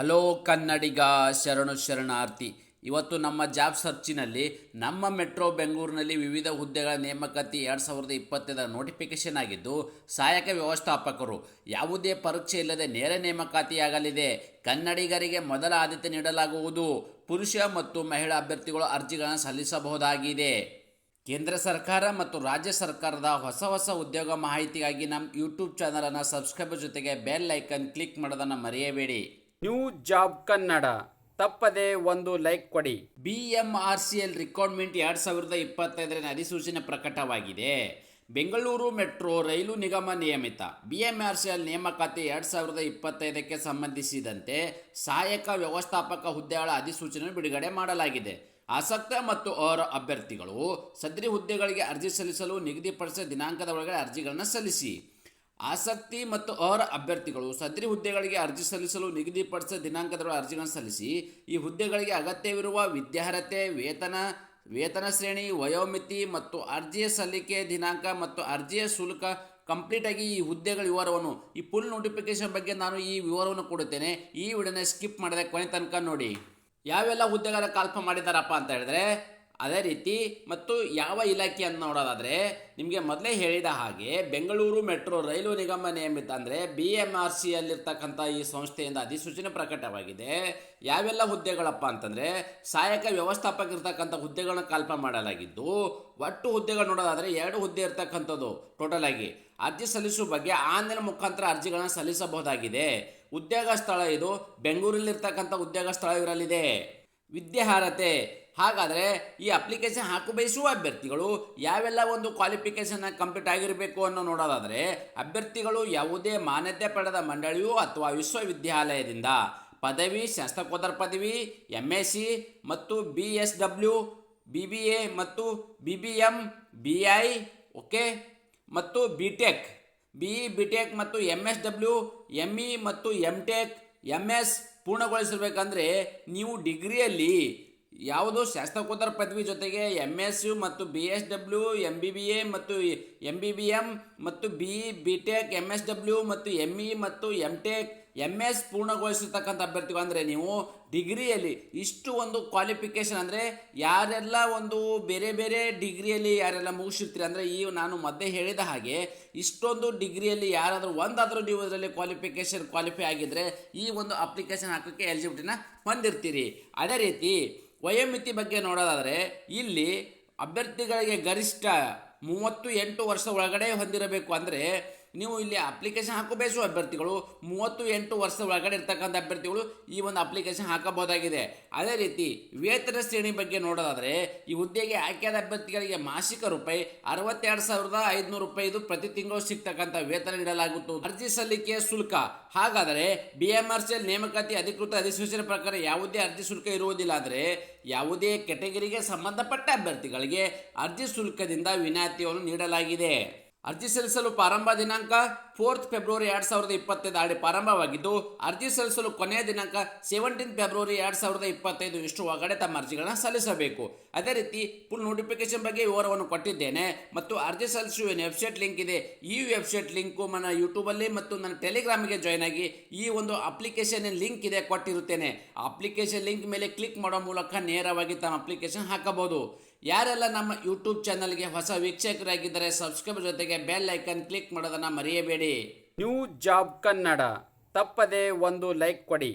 Hello ಕನ್ನಡಿಗ ಶರಣು ಶರಣಾರ್ಥಿ. ಇವತ್ತು ನಮ್ಮ ಜಾಬ್ ಸರ್ಚಿನಲ್ಲಿ ನಮ್ಮ ಮೆಟ್ರೋ ಬೆಂಗಳೂರಿನಲ್ಲಿ ವಿವಿಧ ಹುದ್ದೆಗಳ ನೇಮಕಾತಿ ಎರಡು ಸಾವಿರದ ಇಪ್ಪತ್ತೈದರ ನೋಟಿಫಿಕೇಶನ್ ಆಗಿದ್ದು, ಸಹಾಯಕ ವ್ಯವಸ್ಥಾಪಕರು ಯಾವುದೇ ಪರೀಕ್ಷೆ ಇಲ್ಲದೆ ನೇರ ನೇಮಕಾತಿಯಾಗಲಿದೆ. ಕನ್ನಡಿಗರಿಗೆ ಮೊದಲ ಆದ್ಯತೆ ನೀಡಲಾಗುವುದು. ಪುರುಷ ಮತ್ತು ಮಹಿಳಾ ಅಭ್ಯರ್ಥಿಗಳು ಅರ್ಜಿಗಳನ್ನು ಸಲ್ಲಿಸಬಹುದಾಗಿದೆ. ಕೇಂದ್ರ ಸರ್ಕಾರ ಮತ್ತು ರಾಜ್ಯ ಸರ್ಕಾರದ ಹೊಸ ಹೊಸ ಉದ್ಯೋಗ ಮಾಹಿತಿಗಾಗಿ ನಮ್ಮ ಯೂಟ್ಯೂಬ್ ಚಾನಲನ್ನು ಸಬ್ಸ್ಕ್ರೈಬ್ ಜೊತೆಗೆ ಬೆಲ್ ಐಕನ್ ಕ್ಲಿಕ್ ಮಾಡೋದನ್ನು ಮರೆಯಬೇಡಿ. New job Kannada. ತಪ್ಪದೆ ಒಂದು ಲೈಕ್ ಕೊಡಿ. B M R C L recruitment ಎರಡು ಸಾವಿರದ ಇಪ್ಪತ್ತೈದರ ಅಧಿಸೂಚನೆ ಪ್ರಕಟವಾಗಿದೆ. ಬೆಂಗಳೂರು ಮೆಟ್ರೋ ರೈಲು ನಿಗಮ ನಿಯಮಿತ. B M R C L ನೇಮಕಾತಿ ಎರಡು ಸಾವಿರದ ಇಪ್ಪತ್ತೈದಕ್ಕೆ ಸಂಬಂಧಿಸಿದಂತೆ ಸಹಾಯಕ ವ್ಯವಸ್ಥಾಪಕ ಹುದ್ದೆಗಳ ಅಧಿಸೂಚನೆ ಬಿಡುಗಡೆ ಮಾಡಲಾಗಿದೆ. ಆಸಕ್ತ ಮತ್ತು ಅವರ ಅಭ್ಯರ್ಥಿಗಳು ಸದರಿ ಹುದ್ದೆಗಳಿಗೆ ಅರ್ಜಿ ಸಲ್ಲಿಸಲು ನಿಗದಿಪಡಿಸಿದ ದಿನಾಂಕದ ಒಳಗಡೆ ಅರ್ಜಿಗಳನ್ನು ಸಲ್ಲಿಸಿ. ಆಸಕ್ತಿ ಮತ್ತು ಅವರ ಅಭ್ಯರ್ಥಿಗಳು ಸದ್ರಿ ಹುದ್ದೆಗಳಿಗೆ ಅರ್ಜಿ ಸಲ್ಲಿಸಲು ನಿಗದಿಪಡಿಸಿದ ದಿನಾಂಕದೊಳಗೆ ಅರ್ಜಿಗಳನ್ನು ಸಲ್ಲಿಸಿ, ಈ ಹುದ್ದೆಗಳಿಗೆ ಅಗತ್ಯವಿರುವ ವಿದ್ಯಾರ್ಹತೆ, ವೇತನ ವೇತನ ಶ್ರೇಣಿ, ವಯೋಮಿತಿ ಮತ್ತು ಅರ್ಜಿಯ ಸಲ್ಲಿಕೆ ದಿನಾಂಕ ಮತ್ತು ಅರ್ಜಿಯ ಶುಲ್ಕ ಕಂಪ್ಲೀಟಾಗಿ ಈ ಹುದ್ದೆಗಳ ವಿವರವನ್ನು, ಈ ಫುಲ್ ನೋಟಿಫಿಕೇಶನ್ ಬಗ್ಗೆ ನಾನು ಈ ವಿವರವನ್ನು ಕೊಡುತ್ತೇನೆ. ಈ ವಿಡಿಯೋನ ಸ್ಕಿಪ್ ಮಾಡಿದೆ ಕೊನೆ ತನಕ ನೋಡಿ. ಯಾವೆಲ್ಲ ಹುದ್ದೆಗಳ ಕಲ್ಪ ಮಾಡಿದ್ದಾರಪ್ಪ ಅಂತ ಹೇಳಿದ್ರೆ ಅದೇ ರೀತಿ ಮತ್ತು ಯಾವ ಇಲಾಖೆ ಅಂತ ನೋಡೋದಾದರೆ, ನಿಮಗೆ ಮೊದಲೇ ಹೇಳಿದ ಹಾಗೆ ಬೆಂಗಳೂರು ಮೆಟ್ರೋ ರೈಲು ನಿಗಮ ನಿಯಮಿತ ಅಂದರೆ ಬಿ ಎಂ ಆರ್ ಸಿ ಅಲ್ಲಿರ್ತಕ್ಕಂಥ ಈ ಸಂಸ್ಥೆಯಿಂದ ಅಧಿಸೂಚನೆ ಪ್ರಕಟವಾಗಿದೆ. ಯಾವೆಲ್ಲ ಹುದ್ದೆಗಳಪ್ಪ ಅಂತಂದರೆ, ಸಹಾಯಕ ವ್ಯವಸ್ಥಾಪಕ ಇರ್ತಕ್ಕಂಥ ಹುದ್ದೆಗಳನ್ನ ಕಲ್ಪ ಮಾಡಲಾಗಿದ್ದು, ಒಟ್ಟು ಹುದ್ದೆಗಳು ನೋಡೋದಾದರೆ ಎರಡು ಹುದ್ದೆ ಇರ್ತಕ್ಕಂಥದ್ದು ಟೋಟಲ್ ಆಗಿ. ಅರ್ಜಿ ಸಲ್ಲಿಸುವ ಬಗ್ಗೆ ಆನ್ಲೈನ್ ಮುಖಾಂತರ ಅರ್ಜಿಗಳನ್ನು ಸಲ್ಲಿಸಬಹುದಾಗಿದೆ. ಉದ್ಯೋಗ ಸ್ಥಳ ಇದು ಬೆಂಗಳೂರಲ್ಲಿರ್ತಕ್ಕಂಥ ಉದ್ಯೋಗ ಸ್ಥಳ ಇರಲಿದೆ ವಿದ್ಯಾರ್ಹತೆ ಹಾಗಾದರೆ ಈ ಅಪ್ಲಿಕೇಶನ್ ಹಾಕು ಬಯಸುವ ಅಭ್ಯರ್ಥಿಗಳು, ಯಾವೆಲ್ಲ ಒಂದು ಕ್ವಾಲಿಫಿಕೇಷನ್ ಕಂಪ್ಲೀಟ್ ಆಗಿರಬೇಕು ಅನ್ನೋ ನೋಡೋದಾದರೆ, ಅಭ್ಯರ್ಥಿಗಳು ಯಾವುದೇ ಮಾನ್ಯತೆ ಪಡೆದ ಮಂಡಳಿಯು ಅಥವಾ ವಿಶ್ವವಿದ್ಯಾಲಯದಿಂದ ಪದವಿ ಶಾಸ್ತ್ರಕೋತ್ತರ ಪದವಿ ಎಂ ಎಸ್ ಸಿ ಮತ್ತು B S W B B A ಮತ್ತು B B M B I okay ಮತ್ತು B tech B E B tech ಮತ್ತು M S W M E ಮತ್ತು ಎಂ ಟೆಕ್ ಎಂ ಎಸ್ ಪೂರ್ಣಗೊಳಿಸಿರ್ಬೇಕಂದ್ರೆ ನೀವು ಡಿಗ್ರಿಯಲ್ಲಿ ಯಾವುದು ಶಾಸ್ತ್ರಕೋತ್ತರ ಪದವಿ ಜೊತೆಗೆ ಎಂ ಎಸ್ ಯು ಮತ್ತು B S W M B B A ಮತ್ತು ಎಂ ಬಿ ಬಿ ಎಂ ಮತ್ತು B B tech M S W ಮತ್ತು ಎಂ ಇ ಮತ್ತು ಎಂ ಟೆಕ್ ಎಂ ಎಸ್ ಪೂರ್ಣಗೊಳಿಸಿರ್ತಕ್ಕಂಥ ಅಭ್ಯರ್ಥಿಗಳು. ಅಂದರೆ ನೀವು ಡಿಗ್ರಿಯಲ್ಲಿ ಇಷ್ಟು ಒಂದು ಕ್ವಾಲಿಫಿಕೇಷನ್ ಅಂದರೆ ಯಾರೆಲ್ಲ ಒಂದು ಬೇರೆ ಬೇರೆ ಡಿಗ್ರಿಯಲ್ಲಿ ಯಾರೆಲ್ಲ ಮುಗಿಸಿರ್ತೀರಿ ಅಂದರೆ ಈ ನಾನು ಮಧ್ಯೆ ಹೇಳಿದ ಹಾಗೆ ಇಷ್ಟೊಂದು ಡಿಗ್ರಿಯಲ್ಲಿ ಯಾರಾದರೂ ಒಂದಾದರೂ ನೀವು ಇದರಲ್ಲಿ ಕ್ವಾಲಿಫಿಕೇಷನ್ ಕ್ವಾಲಿಫೈ ಆಗಿದ್ದರೆ ಈ ಒಂದು ಅಪ್ಲಿಕೇಶನ್ ಹಾಕೋಕ್ಕೆ ಎಲಿಜಿಬಿಲಿಟಿನ ಹೊಂದಿರ್ತೀರಿ. ಅದೇ ರೀತಿ ವಯೋಮಿತಿ ಬಗ್ಗೆ ನೋಡೋದಾದರೆ ಇಲ್ಲಿ ಅಭ್ಯರ್ಥಿಗಳಿಗೆ ಗರಿಷ್ಠ ಮೂವತ್ತು ಎಂಟು ವರ್ಷ ಒಳಗಡೆ ಹೊಂದಿರಬೇಕು. ಅಂದರೆ ನೀವು ಇಲ್ಲಿ ಅಪ್ಲಿಕೇಶನ್ ಹಾಕೋ ಬಯಸುವ ಅಭ್ಯರ್ಥಿಗಳು. ಮೂವತ್ತು ಎಂಟು ವರ್ಷದ ಒಳಗಡೆ ಇರ್ತಕ್ಕಂಥ ಅಭ್ಯರ್ಥಿಗಳು ಈ ಒಂದು ಅಪ್ಲಿಕೇಶನ್ ಹಾಕಬಹುದಾಗಿದೆ. ಅದೇ ರೀತಿ ವೇತನ ಶ್ರೇಣಿ ಬಗ್ಗೆ ನೋಡೋದಾದರೆ, ಈ ಹುದ್ದೆಗೆ ಆಯ್ಕೆಯಾದ ಅಭ್ಯರ್ಥಿಗಳಿಗೆ ಮಾಸಿಕ ರೂಪಾಯಿ ಅರವತ್ತೆರಡು ಸಾವಿರದ ಐದುನೂರು ರೂಪಾಯಿ ಇದು ಪ್ರತಿ ತಿಂಗಳು ಸಿಗ್ತಕ್ಕಂಥ ವೇತನ ನೀಡಲಾಗುತ್ತದೆ ಅರ್ಜಿ ಸಲ್ಲಿಕೆಯ ಶುಲ್ಕ. ಹಾಗಾದರೆ ಬಿ ಎಂ ಆರ್ ಸಿ ನೇಮಕಾತಿ ಅಧಿಕೃತ ಅಧಿಸೂಚನೆ ಪ್ರಕಾರ ಯಾವುದೇ ಅರ್ಜಿ ಶುಲ್ಕ ಇರುವುದಿಲ್ಲ ಆದರೆ ಯಾವುದೇ ಕೆಟಗರಿಗೆ ಸಂಬಂಧಪಟ್ಟ ಅಭ್ಯರ್ಥಿಗಳಿಗೆ ಅರ್ಜಿ ಶುಲ್ಕದಿಂದ ವಿನಾಯಿತಿಯನ್ನು ನೀಡಲಾಗಿದೆ. ಅರ್ಜಿ ಸಲ್ಲಿಸಲು ಪ್ರಾರಂಭ ದಿನಾಂಕ ಫೋರ್ತ್ ಫೆಬ್ರವರಿ ಎರಡು ಸಾವಿರದ ಇಪ್ಪತ್ತೈದು ಆಡಿ ಪ್ರಾರಂಭವಾಗಿದ್ದು, ಅರ್ಜಿ ಸಲ್ಲಿಸಲು ಕೊನೆಯ ದಿನಾಂಕ ಸೆವೆಂಟೀನ್ ಫೆಬ್ರವರಿ ಎರಡು ಸಾವಿರದ ಇಪ್ಪತ್ತೈದು ಇಷ್ಟು ಒಳಗಡೆ ತಮ್ಮ ಅರ್ಜಿಗಳನ್ನು ಸಲ್ಲಿಸಬೇಕು. ಅದೇ ರೀತಿ ಫುಲ್ ನೋಟಿಫಿಕೇಶನ್ ಬಗ್ಗೆ ವಿವರವನ್ನು ಕೊಟ್ಟಿದ್ದೇನೆ. ಮತ್ತು ಅರ್ಜಿ ಸಲ್ಲಿಸುವ ವೆಬ್ಸೈಟ್ ಲಿಂಕ್ ಇದೆ. ಈ ವೆಬ್ಸೈಟ್ ಲಿಂಕು ನನ್ನ ಯೂಟ್ಯೂಬಲ್ಲಿ ಮತ್ತು ನನ್ನ ಟೆಲಿಗ್ರಾಮಿಗೆ ಜಾಯ್ನ್ ಆಗಿ ಈ ಒಂದು ಅಪ್ಲಿಕೇಶನ್ ಲಿಂಕ್ ಇದೆ ಕೊಟ್ಟಿರುತ್ತೇನೆ. ಅಪ್ಲಿಕೇಶನ್ ಲಿಂಕ್ ಮೇಲೆ ಕ್ಲಿಕ್ ಮಾಡೋ ಮೂಲಕ ನೇರವಾಗಿ ತಮ್ಮ ಅಪ್ಲಿಕೇಶನ್ ಹಾಕಬಹುದು. ಯಾರೆಲ್ಲ ನಮ್ಮ ಯೂಟ್ಯೂಬ್ ಚಾನಲ್ಗೆ ಹೊಸ ವೀಕ್ಷಕರಾಗಿದ್ದರೆ ಸಬ್ಸ್ಕ್ರೈಬ್ ಜೊತೆಗೆ ಬೆಲ್ ಐಕನ್ ಕ್ಲಿಕ್ ಮಾಡೋದನ್ನು ಮರೆಯಬೇಡಿ. ನ್ಯೂ ಜಾಬ್ ಕನ್ನಡ ತಪ್ಪದೆ ಒಂದು ಲೈಕ್ ಕೊಡಿ.